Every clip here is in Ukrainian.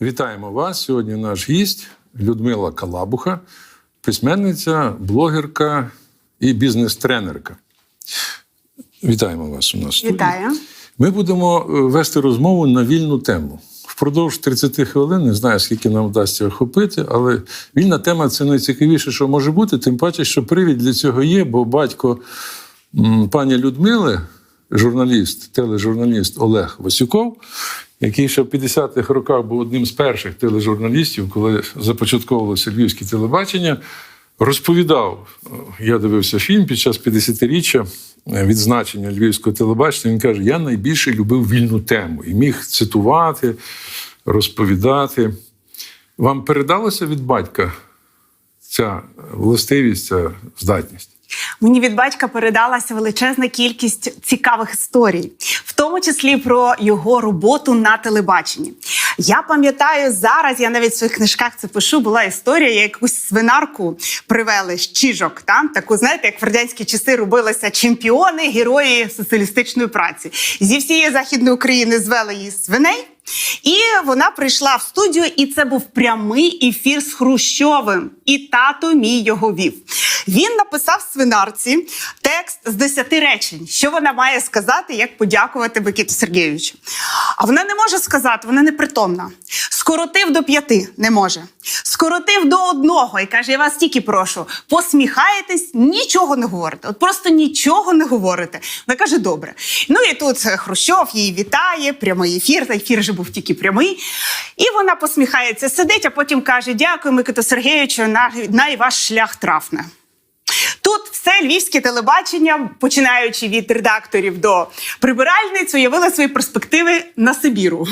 Вітаємо вас. Сьогодні наш гість Людмила Калабуха, письменниця, блогерка і бізнес-тренерка. Вітаємо вас у нас. Вітаю. Ми будемо е, вести розмову на вільну тему. Впродовж 30 хвилин, не знаю, скільки нам вдасться охопити, але вільна тема це найцікавіше, що може бути, тим паче, що привід для цього є, бо батько пані Людмили, журналіст, тележурналіст Олег Васюков, який ще в 50-х роках був одним з перших тележурналістів, коли започатковувалося львівське телебачення, розповідав, е, я дивився фільм під час 50-річчя е, відзначення львівського телебачення. Він каже: я найбільше любив вільну тему і міг цитувати, розповідати. Вам передалося від батька ця властивість, ця здатність? Мені від батька передалася величезна кількість цікавих історій, в тому числі про його роботу на телебаченні. Я пам'ятаю зараз, я навіть в своїх книжках це пишу. Була історія, як якусь свинарку привели з чижок. Там таку, знаєте, як в радянські часи робилися чемпіони, герої соціалістичної праці. Зі всієї західної України звели її свиней. І вона прийшла в студію, і це був прямий ефір з Хрущовим. І тато мій його вів. Він написав свинарці текст з 10 речень, що вона має сказати, як подякувати Микиту Сергійовичу. А вона не може сказати, вона непритомна. Скоротив до п'яти, не може. Скоротив до одного і каже: Я вас тільки прошу, посміхаєтесь, нічого не говорите. От просто нічого не говорите. Вона каже: добре. Ну і тут Хрущов її вітає, прямий ефір. Ефір же був тільки прямий. І вона посміхається, сидить, а потім каже: Дякую, Микита Сергійовичу, на, на ваш шлях трафне. Тут все львівське телебачення, починаючи від редакторів до прибиральниць, уявили свої перспективи на Сибіру.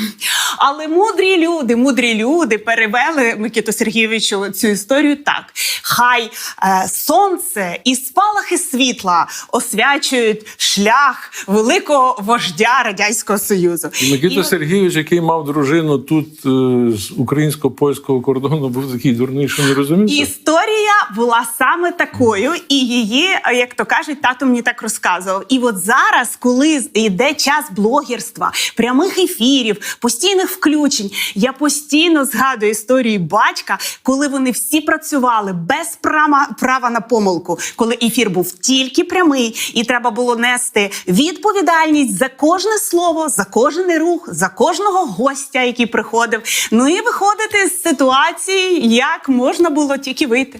Але мудрі люди, мудрі люди перевели Микиту Сергійовичу цю історію так: хай е, сонце і спалахи світла освячують шлях великого вождя радянського союзу. І Микита І- Сергійович, який мав дружину тут е, з українсько-польського кордону, був такий дурний, що не розумів. Історія була саме такою, і її, е, як то кажуть, тато мені так розказував. І от зараз, коли йде час блогерства, прямих ефірів, постійних включень, я постійно згадую історії батька, коли вони всі працювали без права, права на помилку, коли ефір був тільки прямий, і треба було нести відповідальність за кожне слово, за кожен рух, за кожного гостя, який приходив. Ну і виходити з ситуації, як можна було тільки вийти.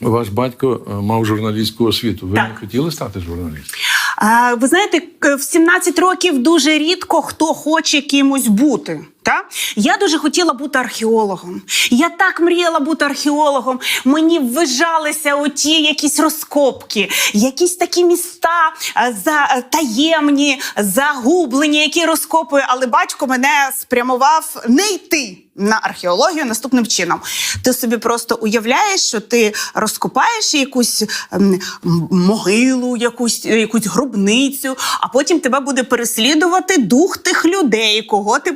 Ваш батько е, мав журналістську освіту. Ви Так. не хотіли стати журналістом? А, ви знаєте, в 17 років дуже рідко хто хоче кимось бути. Та? Я дуже хотіла бути археологом. Я так мріяла бути археологом. Мені ввижалися оті якісь розкопки, якісь такі міста е, за е, таємні, загублені, які розкопую. Але батько мене спрямував не йти на археологію наступним чином. Ти собі просто уявляєш, що ти розкопаєш якусь ем, могилу, якусь, якусь гробницю, а потім тебе буде переслідувати дух тих людей, кого ти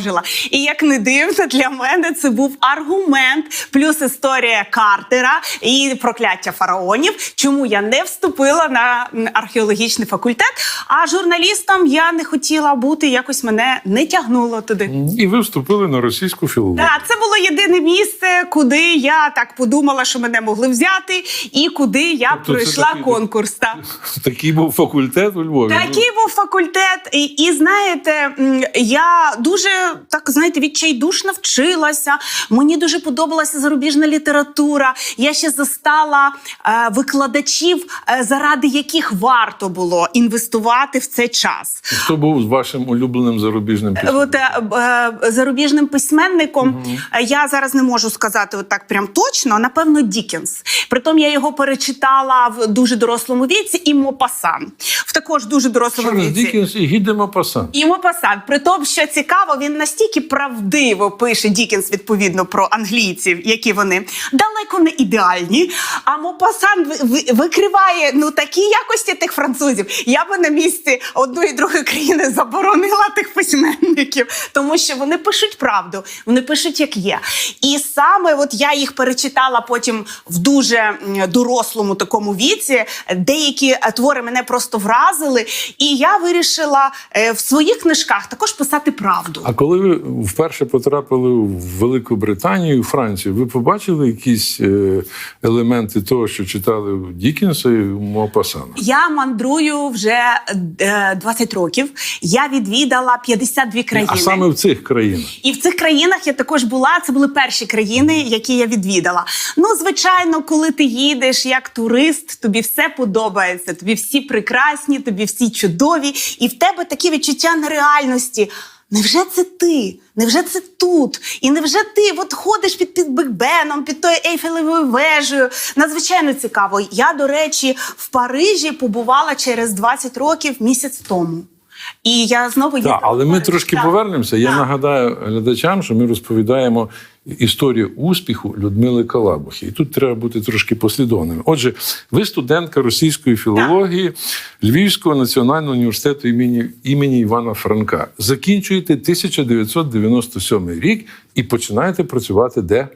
потривожила. І як не дивно, для мене це був аргумент, плюс історія Картера і прокляття фараонів, чому я не вступила на археологічний факультет. А журналістом я не хотіла бути, якось мене не тягнуло туди. І ви вступили на російську філологію. Так, це було єдине місце, куди я так подумала, що мене могли взяти, і куди я Тобто пройшла такий- конкурс. Так. Такий був факультет у Львові. Такий був факультет, і, і знаєте, я дуже так знаєте, відчайдушно вчилася. Мені дуже подобалася зарубіжна література. Я ще застала е, викладачів, е, заради яких варто було інвестувати в цей час. Хто був вашим улюбленим зарубіжним письменником? От е, е, зарубіжним письменником е, я зараз не можу сказати от так прям точно. Напевно, Дікенс. Притом я його перечитала в дуже дорослому віці, і Мопасан в також дуже дорослому Чарльз віці. Дікінс і Гіде Мопасан. І Мопасан. При тому, що цікаво, він настільки правдиво пише Дікенс відповідно про англійців, які вони далеко не ідеальні. А Мопасан ви- ви- викриває ну такі якості тих французів. Я би на місці одної другої країни заборонила тих письменників, тому що вони пишуть правду, вони пишуть як є. І саме от я їх перечитала потім в дуже дорослому такому віці. Деякі е, твори мене просто вразили, і я вирішила е, в своїх книжках також писати правду. А коли коли ви вперше потрапили в Велику Британію і Францію, ви побачили якісь е, елементи того, що читали у Дікінса і Мопасана? Я мандрую вже е, 20 років. Я відвідала 52 країни. А саме в цих країнах. І в цих країнах я також була. Це були перші країни, які я відвідала. Ну, звичайно, коли ти їдеш як турист, тобі все подобається. Тобі всі прекрасні, тобі всі чудові, і в тебе такі відчуття нереальності. Невже це ти? Невже це тут? І невже ти от ходиш під, під Бекбеном, під тою Ейфелевою вежею? Надзвичайно цікаво. Я, до речі, в Парижі побувала через 20 років місяць тому. І я знову їздила Так, але ми трошки Так. повернемося. Я Так. нагадаю глядачам, що ми розповідаємо історію успіху Людмили Калабухи. І тут треба бути трошки послідовними. Отже, ви студентка російської філології Львівського національного університету імені, імені Івана Франка. Закінчуєте 1997 рік і починаєте працювати де?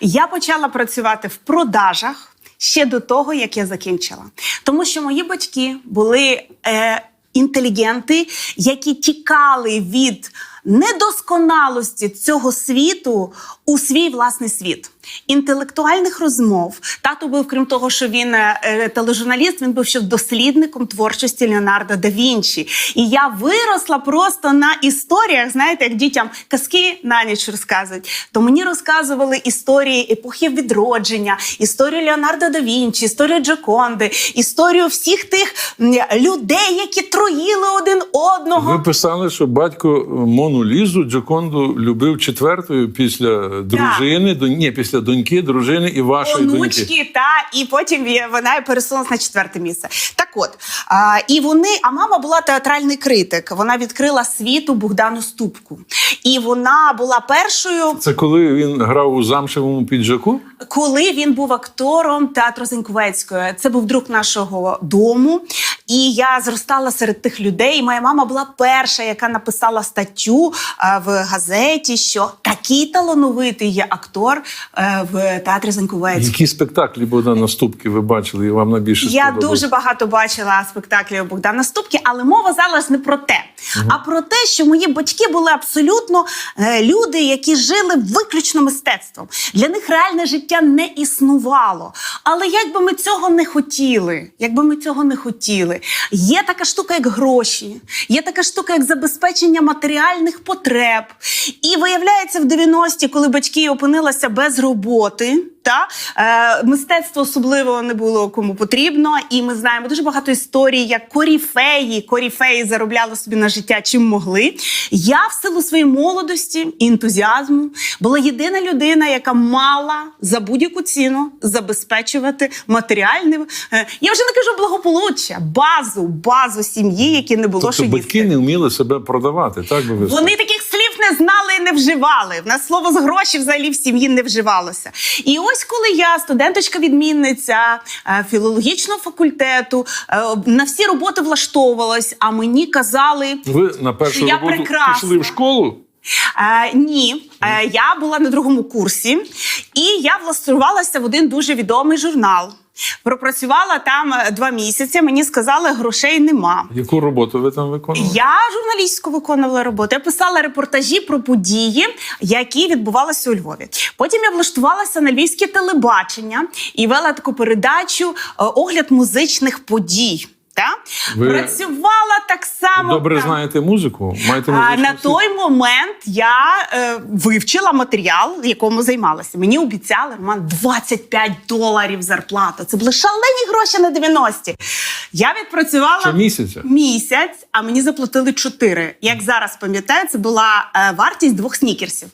Я почала працювати в продажах ще до того, як я закінчила. Тому що мої батьки були е, інтелігенти, які тікали від недосконалості цього світу у свій власний світ. Інтелектуальних розмов тато був, крім того, що він е, е, тележурналіст, він був ще дослідником творчості Леонардо да Вінчі. І я виросла просто на історіях, знаєте, як дітям казки на ніч розказують. То мені розказували історії епохи відродження, історію Леонардо да Вінчі, історію Джоконди, історію всіх тих людей, які троїли один одного. Ви писали, що батько Мону Лізу Джоконду любив четвертою після дружини, до ні, після доньки, дружини і вашої доньки. онучки, та і потім вона пересунулася на четверте місце. Так от а, і вони, а мама була театральний критик. Вона відкрила світу Богдану Ступку, і вона була першою. Це коли він грав у замшевому піджаку? Коли він був актором театру Зеньковецької, це був друг нашого дому. І я зростала серед тих людей. Моя мама була перша, яка написала статтю в газеті, що такий талановитий є актор е, в театрі Зеньковецької. Які спектаклі Богдана Ступки ви бачили, і вам найбільше Я сподобалось? дуже багато бачила спектаклів Богдана Ступки, але мова зараз не про те, а про те, що мої батьки були абсолютно е, люди, які жили виключно мистецтвом. Для них реальне життя не існувало. Але як би ми цього не хотіли, якби ми цього не хотіли, є така штука, як гроші, є така штука, як забезпечення матеріальних потреб. І виявляється, в 90-ті, коли батьки опинилися без роботи. Та е, мистецтво особливо не було кому потрібно, і ми знаємо дуже багато історій, як коріфеї. Коріфеї заробляли собі на життя чим могли. Я в силу своєї молодості і ентузіазму була єдина людина, яка мала за будь-яку ціну забезпечувати матеріальне. е, я вже не кажу благополуччя, базу, базу сім'ї, які не було Тобто що батьки їсти. не вміли себе продавати, так би ви Вони таких слів не знали і не вживали. В нас слово з гроші взагалі в сім'ї не вживалося. І ось коли я, студенточка-відмінниця е, філологічного факультету, е, на всі роботи влаштовувалась, а мені казали. Ви на першу Я роботу прекрасна. пішли в школу? Е, ні, е, я була на другому курсі, і я влаштувалася в один дуже відомий журнал. Пропрацювала там е, два місяці. Мені сказали, грошей нема. Яку роботу ви там виконували? Я журналістську виконувала роботу. Я писала репортажі про події, які відбувалися у Львові. Потім я влаштувалася на львівське телебачення і вела таку передачу е, огляд музичних подій. Та? Ви Працювала так само. Добре там. знаєте музику? Маєте А, на той момент я е, вивчила матеріал, якому займалася. Мені обіцяли Роман 25 доларів зарплата. Це були шалені гроші на 90-ті. Я відпрацювала місяць, а мені заплатили 4. Як зараз пам'ятаю, це була е, вартість двох снікерсів.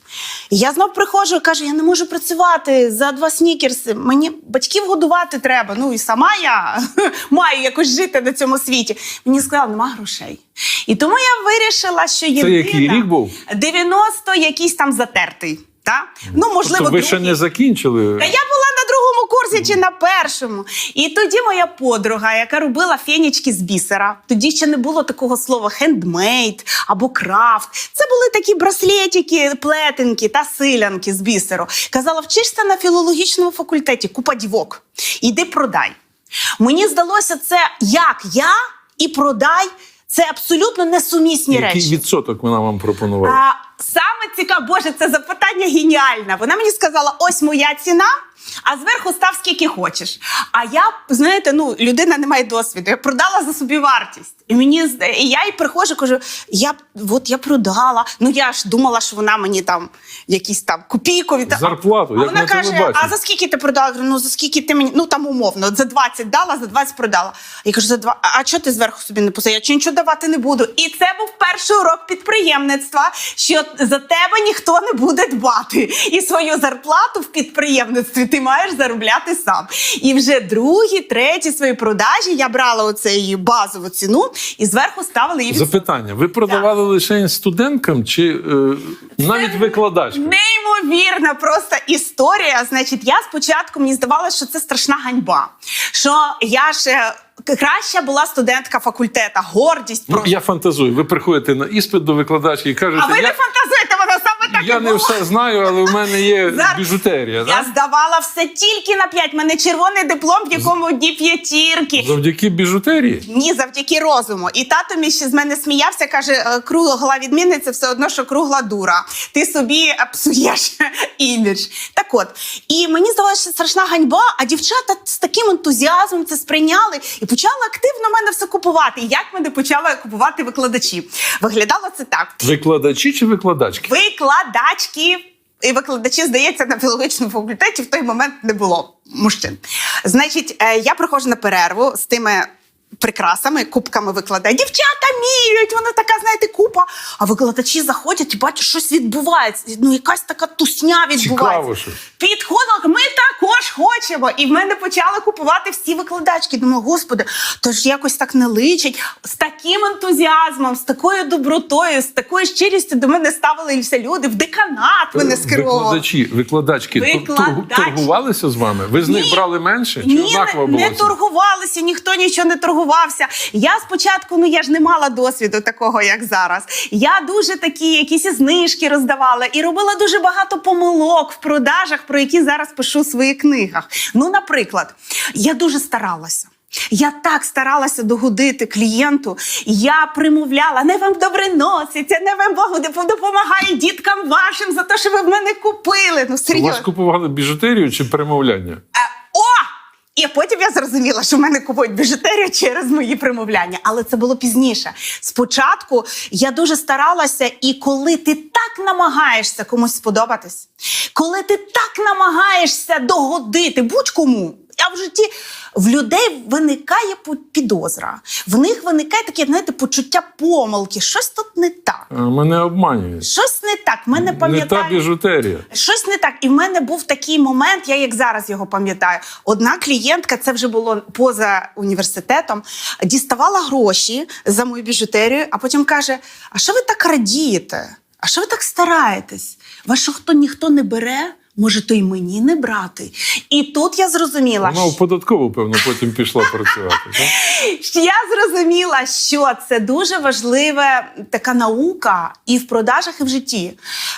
І я знов приходжу і кажу: я не можу працювати за два снікерси. Мені батьків годувати треба. Ну і сама я маю якось жити на цьому світі. Мені сказали, нема грошей. І тому я вирішила, що єдина... який рік був? 90 якийсь там затертий. Та? Ну, можливо, Тобто ви ще не закінчили? Та я була на другому курсі чи на першому. І тоді моя подруга, яка робила фенічки з бісера, тоді ще не було такого слова хендмейд або крафт. Це були такі браслетики, плетенки та силянки з бісеру. Казала, вчишся на філологічному факультеті, купа дівок. Іди продай. Мені здалося це як я і продай. Це абсолютно несумісні Який речі. відсоток вона вам пропонувала? А, саме цікаво, Боже, це запитання геніальне. Вона мені сказала: ось моя ціна. А зверху став скільки хочеш. А я, знаєте, ну людина не має досвіду. Я продала за собі вартість. І мені і я їй приходжу, кажу: я от я продала. Ну я ж думала, що вона мені там якісь там копійкові та- Зарплату, А як вона на каже. А за скільки ти продала? Я говорю, ну за скільки ти мені? Ну там умовно, за 20 дала, за 20 продала. Я кажу, за два. А чого ти зверху собі не посадила? Я чи нічого давати не буду. І це був перший урок підприємництва, що за тебе ніхто не буде дбати. І свою зарплату в підприємництві ти маєш заробляти сам. І вже другі, треті свої продажі я брала оцю базову ціну і зверху ставила її від Запитання: ви продавали лише студенткам чи е, навіть викладачкам? Неймовірна просто історія. Значить, я спочатку мені здавалося, що це страшна ганьба. Що я ж е, краща була студентка факультета, гордість Ну, я фантазую. Ви приходите на іспит до викладачки і кажете, а ви я, не фантазуєте, так я не все знаю, але в мене є Зараз- біжутерія. Я Да? здавала все тільки на п'ять. У мене червоний диплом, в якому одні п'ятірки. Завдяки біжутерії. Ні, завдяки розуму. І тато мій ще з мене сміявся, каже: «Е, кругла відмінниця все одно, що кругла дура. Ти собі е, псуєш імідж. Так от, і мені здавалося, що страшна ганьба, а дівчата з таким ентузіазмом це сприйняли і почали активно мене все купувати. І як мене почали купувати викладачі? Виглядало це так: Викладачі чи викладачки? Викладачки. І викладачі, здається, на філологічному факультеті в той момент не було мужчин. Значить, е, я приходжу на перерву з тими прикрасами, кубками викладаю. Дівчата міряють, вона така, знаєте, купа. А викладачі заходять і бачать, щось відбувається. Ну, якась така тусня відбувається. Цікаво. Підходила, ми також хочемо. І в мене почали купувати всі викладачки. Думаю, господи, то ж якось так не личить. З таким ентузіазмом, з такою добротою, з такою щирістю до мене ставилися люди в деканат мене скеровували. Викладачі, викладачки тор- торгувалися з вами? Ви з них Ні. брали менше? Чи Ні, однаково не, було? не це? торгувалися, ніхто нічого не торгувався. Я спочатку, ну я ж не мала досвіду такого, як зараз. Я дуже такі якісь знижки роздавала і робила дуже багато помилок в продажах, про які зараз пишу в своїх книгах. Ну, наприклад, я дуже старалася. Я так старалася догодити клієнту. Я примовляла, не вам добре носиться, не вам Богу допомагає діткам вашим за те, що ви в мене купили. Ну У вас купували біжутерію чи перемовляння? Е, О! І потім я зрозуміла, що в мене купують біжутерію через мої примовляння. Але це було пізніше. Спочатку я дуже старалася, і коли ти так намагаєшся комусь сподобатись, коли ти так намагаєшся догодити будь-кому. А в житті в людей виникає підозра. В них виникає таке, знаєте, почуття помилки. Щось тут не так. Мене обманюють. Щось не так. Ми не Не та біжутерія. Щось не так. І в мене був такий момент, я як зараз його пам'ятаю. Одна клієнтка, це вже було поза університетом, діставала гроші за мою біжутерію, а потім каже: А що ви так радієте? А що ви так стараєтесь? Вас що хто ніхто не бере? Може, то й мені не брати. І тут я зрозуміла, Вона в податкову, певно, потім пішла працювати. так? я зрозуміла, що це дуже важлива така наука і в продажах, і в житті,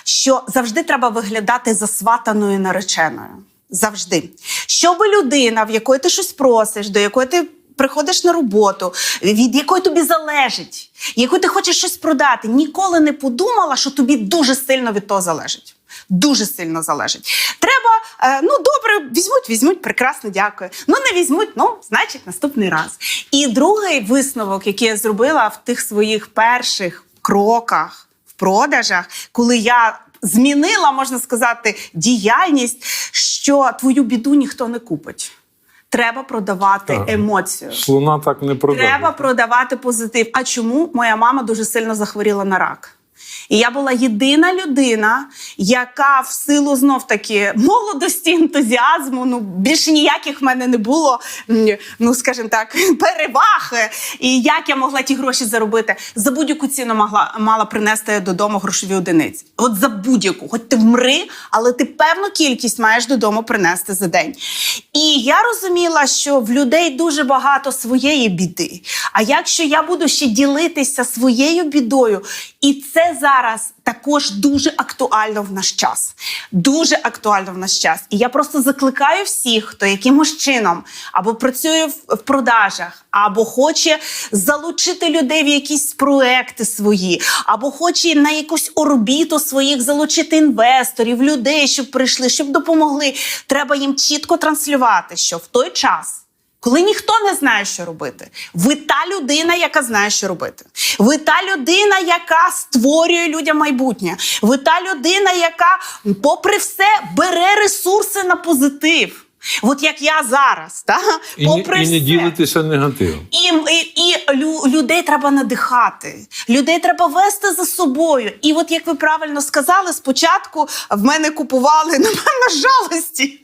що завжди треба виглядати засватаною нареченою. Завжди. Щоб людина, в якої ти щось просиш, до якої ти приходиш на роботу, від якої тобі залежить, якої ти хочеш щось продати, ніколи не подумала, що тобі дуже сильно від того залежить. Дуже сильно залежить. Треба, е, ну добре, візьмуть, візьмуть, прекрасно, дякую. Ну не візьмуть, ну значить наступний раз. І другий висновок, який я зробила в тих своїх перших кроках в продажах, коли я змінила, можна сказати, діяльність, що твою біду ніхто не купить. Треба продавати Так. емоцію. Слона так не продає. Треба продавати позитив. А чому моя мама дуже сильно захворіла на рак? І я була єдина людина, яка в силу знов таки молодості, ентузіазму, ну більше ніяких в мене не було, ну скажімо так, переваг. І як я могла ті гроші заробити? За будь-яку ціну могла мала принести додому грошові одиниці. От за будь-яку, хоч ти вмри, але ти певну кількість маєш додому принести за день. І я розуміла, що в людей дуже багато своєї біди. А якщо я буду ще ділитися своєю бідою, і це зараз також дуже актуально в наш час. Дуже актуально в наш час. І я просто закликаю всіх, хто якимось чином або працює в, продажах, або хоче залучити людей в якісь проекти свої, або хоче на якусь орбіту своїх залучити інвесторів, людей, щоб прийшли, щоб допомогли. Треба їм чітко транслювати, що в той час. Коли ніхто не знає, що робити, ви та людина, яка знає, що робити. Ви та людина, яка створює людям майбутнє. Ви та людина, яка, попри все, бере ресурси на позитив. От як я зараз, та? І, попри і не все. ділитися негативом. І, і, і лю, людей треба надихати, людей треба вести за собою. І от як ви правильно сказали, спочатку в мене купували напевно жалості,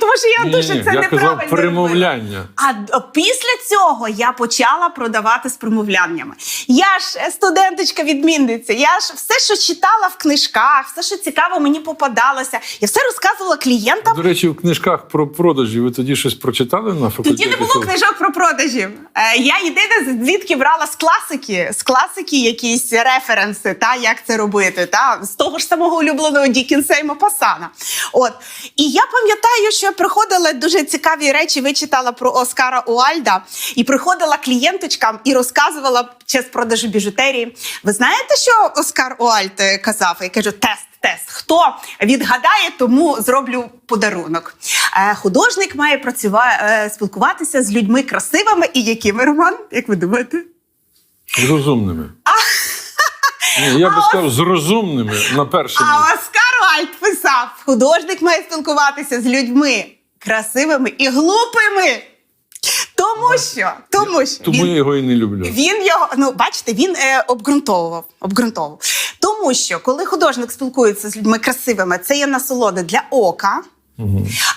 тому що я дуже Ні-ні, це я неправильно казав примовляння. А після цього я почала продавати з примовляннями. Я ж е, студенточка-відмінниця, я ж все, що читала в книжках, все, що цікаво мені попадалося, я все розказувала клієнтам. До речі, в книжках про продажі ви тоді щось прочитали на факультеті? Тоді не було книжок про продажів. Е, я єдине звідки брала з класики, з класики якісь референси, та як це робити, та з того ж самого улюбленого Дікінса і Мопасана. От і я пам'ятаю, що я приходила дуже цікаві речі. Вичитала про Оскара Уальда і приходила клієнточкам і розказувала час продажу біжутерії. Ви знаєте, що Оскар Уальд е, казав? Я кажу, тест. Тест. Хто відгадає, тому зроблю подарунок. Е, художник має працювати, е, спілкуватися з людьми красивими і якими Роман, як ви думаєте? З розумними. Ні, я би сказав, з розумними на першому. А Оскар Вальд писав: художник має спілкуватися з людьми красивими і глупими. Тому що, тому що Тому він- я його і не люблю. Він його, ну бачите, він е, обґрунтовував, обґрунтовував. Тому що коли художник спілкується з людьми красивими, це є насолода для ока.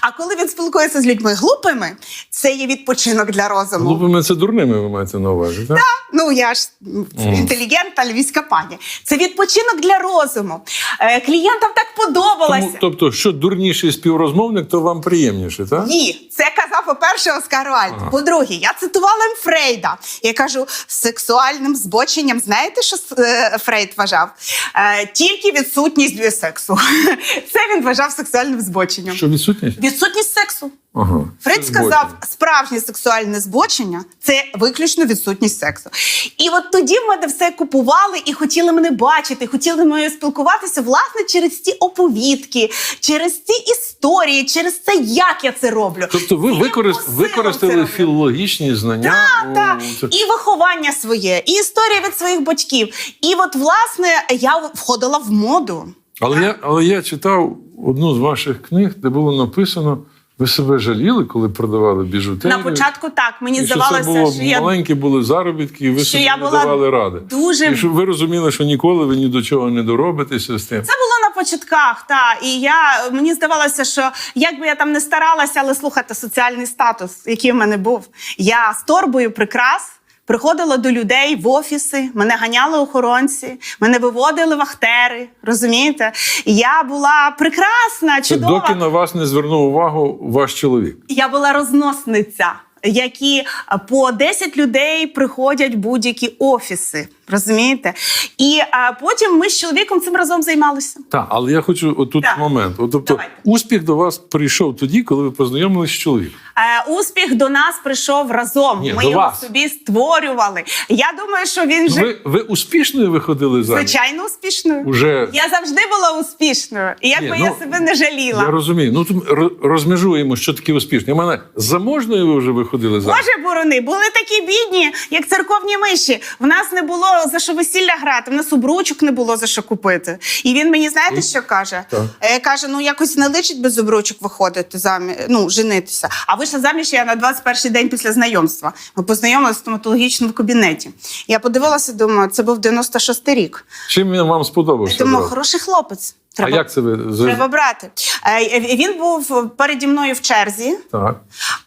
А коли він спілкується з людьми глупими, це є відпочинок для розуму. Глупими це дурними, ви маєте на увазі, так? Ну я ж інтелігентна львівська пані. Це відпочинок для розуму. Е, клієнтам так подобалося. Тому, тобто, що дурніший співрозмовник, то вам приємніше, так? Ні, це казав по-перше Оскар Вальд. По-друге, я цитувала. Фрейда. Я кажу, сексуальним збоченням, знаєте, що е, Фрейд вважав? Е, тільки відсутність сексу. Це він вважав сексуальним збоченням. Що відсутність? Відсутність сексу. Ага. Фрейд Це сказав, справжнє сексуальне збочення це виключно відсутність сексу. І от тоді в мене все купували і хотіли мене бачити, хотіли мною спілкуватися власне через ці оповідки, через ці історії, через це, як я це роблю. Тобто ви використ... використали філологічні знання. у- Так, і виховання своє, і історія від своїх батьків. І от, власне, я входила в моду. Але я, але я читав одну з ваших книг, де було написано: ви себе жаліли, коли продавали біжутерію. На початку так мені і що здавалося, це було що я маленькі були заробітки, і ви що собі я не давали ради. дуже І щоб ви розуміли, що ніколи ви ні до чого не доробитеся з тим. Це було на початках, та і я мені здавалося, що як би я там не старалася, але слухайте, соціальний статус, який в мене був. Я з торбою прикрас. Приходила до людей в офіси, мене ганяли охоронці, мене виводили вахтери. Розумієте? Я була прекрасна, Це чудова. доки на вас не звернув увагу ваш чоловік. Я була розносниця, які по 10 людей приходять будь-які офіси. Розумієте? І а, потім ми з чоловіком цим разом займалися. Так, але я хочу отут Так. момент. От, тобто, Давайте. успіх до вас прийшов тоді, коли ви познайомилися з чоловіком. Е, успіх до нас прийшов разом. Ні, Ми його вас. собі створювали. Я думаю, що він вже Ви, ви успішною виходили заміж? звичайно успішною. Уже Я завжди була успішною, і якби Ні, я ну, себе не жаліла. я розумію. Ну тут ро- розмежуємо, що таке успішне. У мене заможною ви вже виходили заміж? Боже борони, були такі бідні, як церковні миші. В нас не було за що весілля грати, в нас обручок не було за що купити. І він мені знаєте, що каже? Так. Е, каже: ну якось не личить без обручок виходити заміж, ну, женитися. А вийшла заміж я на 21-й день після знайомства. Ми познайомилися в стоматологічному кабінеті. Я подивилася, думаю, це був 96-й рік. Чим він вам сподобався? Думаю, хороший хлопець. А як це ви треба брати. Е, Він був переді мною в черзі. так?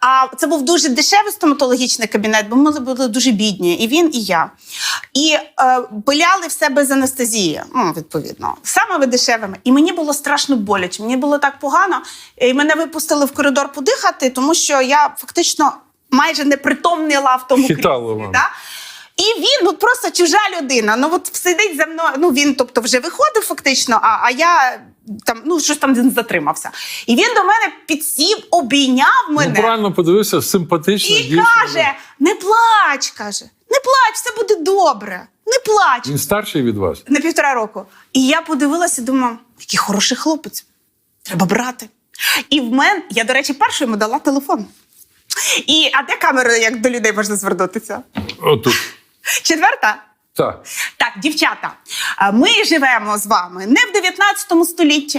А це був дуже дешевий стоматологічний кабінет, бо ми були дуже бідні, і він, і я. І е, пиляли все без анестезії, ну, відповідно, самими дешевими. І мені було страшно боляче. Мені було так погано. І мене випустили в коридор подихати, тому що я фактично майже непритомніла в тому кріслі, вам. Да? І він ну просто чужа людина. Ну от сидить за мною. Ну він, тобто, вже виходив фактично. А, а я там, ну щось там він затримався. І він до мене підсів, обійняв мене. Ну, правильно подивився, симпатична І дівчина. каже: не плач, каже, не плач, все буде добре. Не плач. Він старший від вас. На півтора року. І я подивилася, думаю, який хороший хлопець. Треба брати. І в мене, я, до речі, першою йому дала телефон. І, а де камера, як до людей можна звернутися? Отут. Четверта? Так. Так, дівчата, ми живемо з вами не в 19 столітті,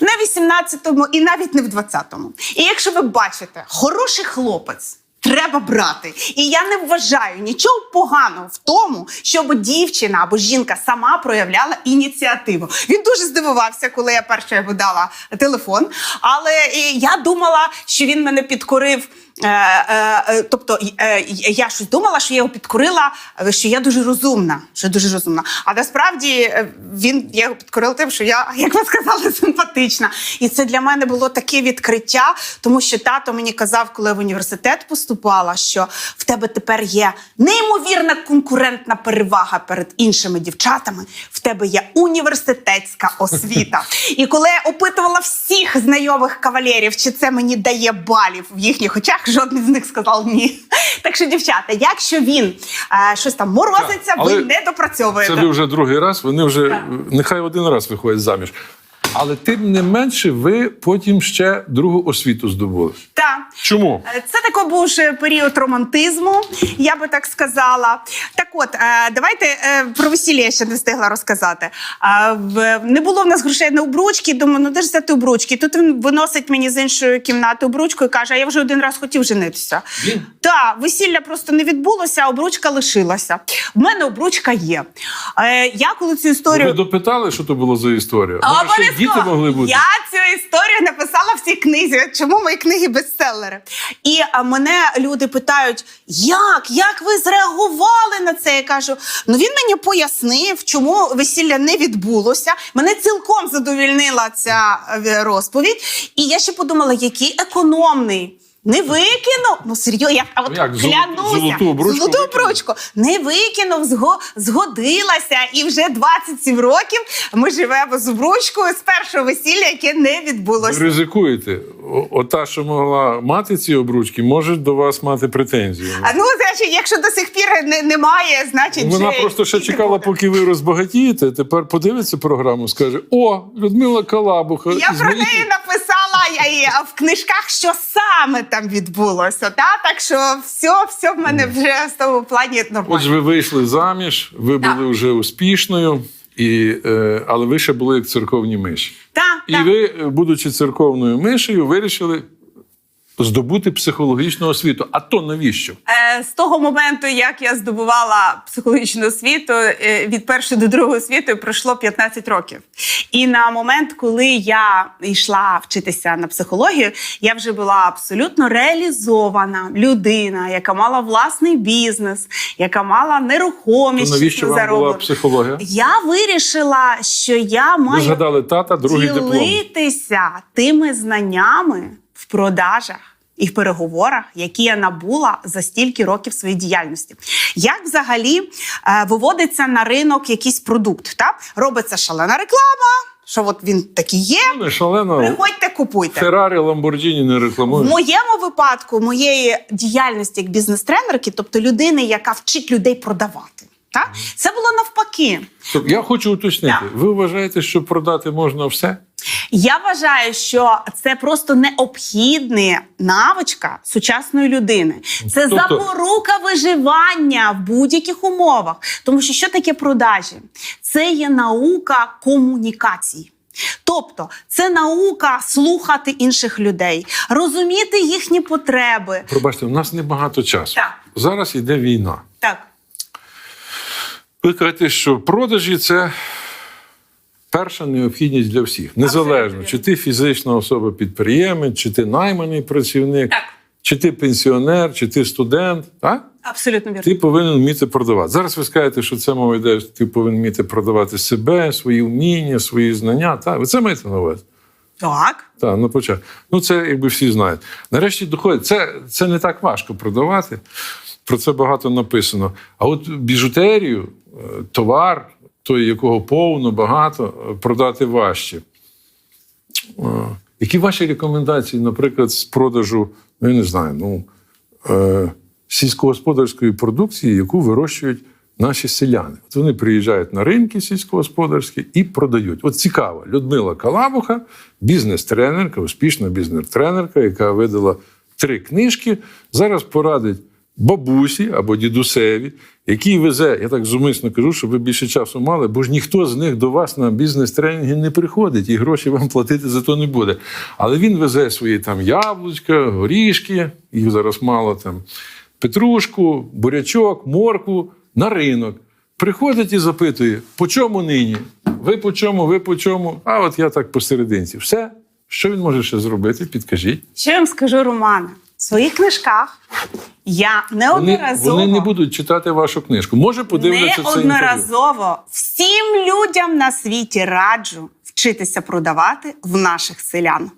не в 18-му і навіть не в 20-му. І якщо ви бачите, хороший хлопець. Треба брати. І я не вважаю нічого поганого в тому, щоб дівчина або жінка сама проявляла ініціативу. Він дуже здивувався, коли я перша йому дала телефон. Але е, я думала, що він мене підкорив. Е, е, е, тобто я щось думала, що я його підкорила, що я дуже розумна. Що я дуже розумна. А насправді він я його підкорила тим, що я, як ви сказали, симпатична. І це для мене було таке відкриття, тому що тато мені казав, коли я в університет поступала, що в тебе тепер є неймовірна конкурентна перевага перед іншими дівчатами. В тебе є університетська освіта. І коли я опитувала всіх знайомих кавалерів, чи це мені дає балів в їхніх очах, жоден з них сказав ні. Так що, дівчата, якщо він е, щось там морозиться, Так, але ви не допрацьовуєте. Це ви вже другий раз, вони вже нехай один раз виходять заміж. Але тим не менше, ви потім ще другу освіту здобули. Так. Чому? Е, Це такий був ще період романтизму, я би так сказала. Так от, е, давайте е, про весілля я ще не встигла розказати. Не було в нас грошей на обручки. Думаю, ну де ж взяти обручки? Тут він виносить мені з іншої кімнати обручку і каже: а я вже один раз хотів женитися. Він? Так, весілля просто не відбулося, а обручка лишилася. В мене обручка є. Я коли цю історію. Ви допитали, що то було за історія? А, діти могли бути? Я цю історію написала в цій книзі. Чому мої книги бестселери? І а, мене люди питають: як? Як ви зреагували на це? Я кажу: ну він мені пояснив, чому весілля не відбулося. Мене цілком задовільнила ця е, розповідь. І я ще подумала, який економний. Не викинув. Ну серйозно, я а от Ну, як, клянуся. золоту обручку Золоту обручку. Не викинув, зго, згодилася. І вже 27 років ми живемо з обручкою з першого весілля, яке не Ви відбулося. ризикуєте. Ота, що могла мати ці обручки, може до вас мати претензії. А ну, значить, якщо до сих пір не, немає, значить Вона вже просто ще чекала, поки ви розбагатієте. Тепер подивиться програму, скаже: О, Людмила Калабуха. Я про неї написала я а в книжках, що саме там відбулося. Та? Так що все, все в мене вже в тому плані нормально. Отже, ви вийшли заміж, ви Так. були вже успішною, і, е, але ви ще були як церковні миші. Так, І так. ви, е, будучи церковною мишею, вирішили здобути психологічну освіту. А то навіщо? Е, З того моменту, як я здобувала психологічну освіту, е, від першої до другої освіти пройшло 15 років. І на момент, коли я йшла вчитися на психологію, я вже була абсолютно реалізована людина, яка мала власний бізнес, яка мала То нерухомість. навіщо вам була психологія? Я вирішила, що я Ви маю згадали тата, другий диплом. тими знаннями в продажах. І в переговорах, які я набула за стільки років своєї діяльності, як взагалі е, виводиться на ринок якийсь продукт? Та робиться шалена реклама, що от він такий є. Ну, Не шалено. Приходьте, купуйте. Феррарі, Ламборджіні не В моєму випадку, моєї діяльності як бізнес-тренерки, тобто людини, яка вчить людей продавати, та це було навпаки. Тобто, я хочу уточнити. Так. Ви вважаєте, що продати можна все? Я вважаю, що це просто необхідна навичка сучасної людини. Це Тобто- запорука виживання в будь-яких умовах. Тому що що таке продажі? Це є наука комунікації. Тобто це наука слухати інших людей, розуміти їхні потреби. Пробачте, у нас небагато часу. Так. Зараз йде війна. Так, Ви кажете, що продажі це перша необхідність для всіх. Незалежно, чи ти фізична особа підприємець, чи ти найманий працівник, Так. чи ти пенсіонер, чи ти студент. Так? абсолютно вірно. Ти повинен вміти продавати. Зараз ви скажете, що це мова йде, що ти повинен вміти продавати себе, свої вміння, свої знання. Так? Ви це маєте на увазі? Так. Так, на початку. Ну, це якби всі знають. Нарешті доходить. Це, це не так важко продавати. Про це багато написано. А от біжутерію, товар, той, якого повно, багато, продати важче. е, які ваші рекомендації, наприклад, з продажу, ну я не знаю, ну, е, сільськогосподарської продукції, яку вирощують наші селяни? От вони приїжджають на ринки сільськогосподарські і продають. От цікаво, Людмила Калабуха, бізнес-тренерка, успішна бізнес-тренерка, яка видала три книжки, зараз порадить бабусі або дідусеві, який везе, я так зумисно кажу, щоб ви більше часу мали, бо ж ніхто з них до вас на бізнес-тренінги не приходить, і гроші вам платити за то не буде. Але він везе свої там яблучка, горішки, їх зараз мало там, петрушку, бурячок, моркву на ринок. Приходить і запитує, по чому нині? Ви по чому, ви по чому? А от я так посерединці. Все. Що він може ще зробити? Підкажіть. Що я вам скажу, Романе? В своїх книжках я Вони, неодноразово вони не будуть читати вашу книжку. Може, подивляться це інтерв'ю. неодноразово всім людям на світі раджу вчитися продавати в наших селян.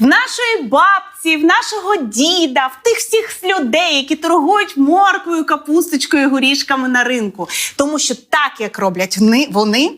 В нашої бабці, в нашого діда, в тих всіх людей, які торгують морквою, капусточкою, горішками на ринку. Тому що так, як роблять вони,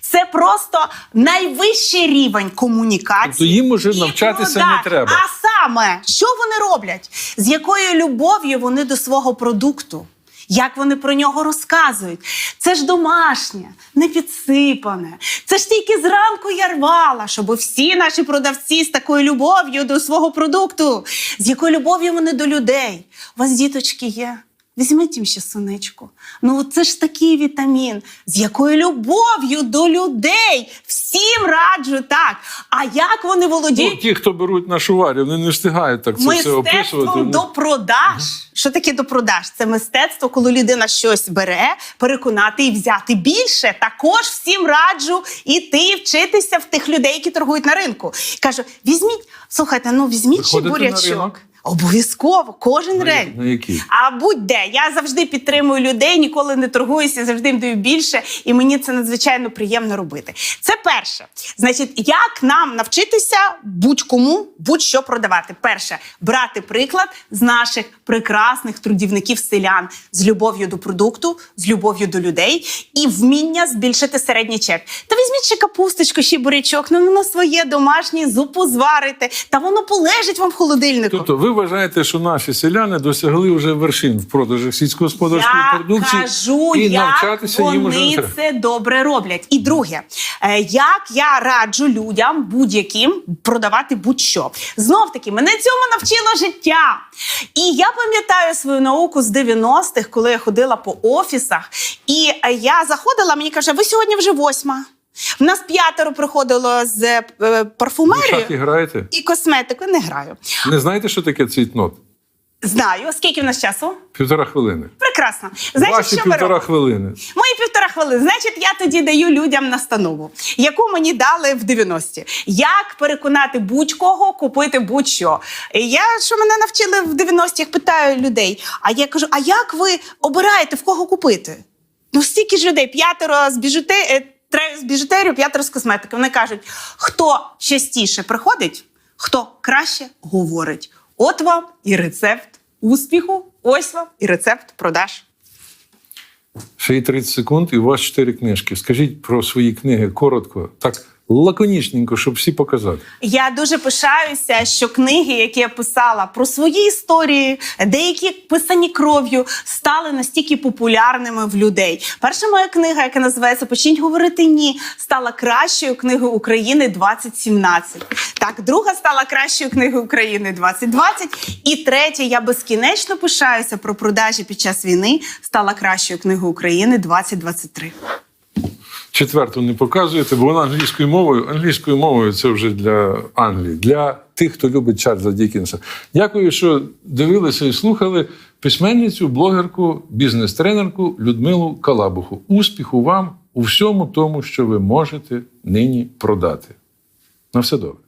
це просто найвищий рівень комунікації. Тобто їм уже навчатися продаж. не треба. А саме, що вони роблять? З якою любов'ю вони до свого продукту? Як вони про нього розказують? Це ж домашнє, не підсипане. Це ж тільки зранку я рвала, щоб всі наші продавці з такою любов'ю до свого продукту, з якою любов'ю вони до людей. У вас діточки є. Візьміть їм ще сонечку. Ну це ж такий вітамін, з якою любов'ю до людей. Всім раджу так. А як вони володіють? Ну, ті, хто беруть на шуварі, вони не встигають так це все описувати. мистецтвом до продаж. Що таке до продаж? Це мистецтво, коли людина щось бере, переконати і взяти більше. Також всім раджу іти вчитися в тих людей, які торгують на ринку. Кажу: візьміть, слухайте, ну візьміть ще бурячок. Обов'язково, кожен На, день. на які? А будь-де я завжди підтримую людей, ніколи не торгуюся, завжди їм даю більше, і мені це надзвичайно приємно робити. Це перше. Значить, як нам навчитися будь-кому будь-що продавати? Перше, брати приклад з наших прекрасних трудівників селян з любов'ю до продукту, з любов'ю до людей і вміння збільшити середній чек. Та візьміть ще капусточку, ще бурячок, ну воно своє домашнє, зупу зварите, та воно полежить вам в холодильнику. Тобто ви вважаєте, що наші селяни досягли вже вершин в продажах сільськогосподарської Я продукції кажу, і як навчатися їм уже вони це добре роблять. І друге, е, як я раджу людям будь-яким продавати будь-що. Знов таки, мене цьому навчило життя. І я пам'ятаю свою науку з 90-х, коли я ходила по офісах, і е, я заходила, мені каже, ви сьогодні вже восьма. В нас п'ятеро приходило з е, Ви шахи граєте? і косметикою. Не граю. Не знаєте, що таке цвітнот? Знаю. Скільки в нас часу? Півтора хвилини. Прекрасно. Значить, Ваші що ми півтора робимо? хвилини. Мої півтора хвилини. Значить, я тоді даю людям настанову, яку мені дали в 90-ті. Як переконати будь-кого купити будь-що. І Я що мене навчили в 90-ті, питаю людей. А я кажу: а як ви обираєте в кого купити? Ну, стільки ж людей, п'ятеро з біжуте, е, з біжутерію, п'ятеро з косметики. Вони кажуть, хто частіше приходить, хто краще говорить. От вам і рецепт успіху, ось вам і рецепт продаж. Ще й 30 секунд, і у вас чотири книжки. Скажіть про свої книги коротко, так лаконічненько, щоб всі показати. Я дуже пишаюся, що книги, які я писала про свої історії, деякі писані кров'ю, стали настільки популярними в людей. Перша моя книга, яка називається Почніть говорити ні, стала кращою книгою України 2017. Так, друга стала кращою книгою України 2020. І третя, я безкінечно пишаюся про продажі під час війни, стала кращою книгою України 2023. Четверту не показуєте, бо вона англійською мовою. Англійською мовою це вже для Англії, для тих, хто любить Чарльза Дікінса. Дякую, що дивилися і слухали письменницю, блогерку, бізнес-тренерку Людмилу Калабуху. Успіху вам у всьому тому, що ви можете нині продати. На все добре.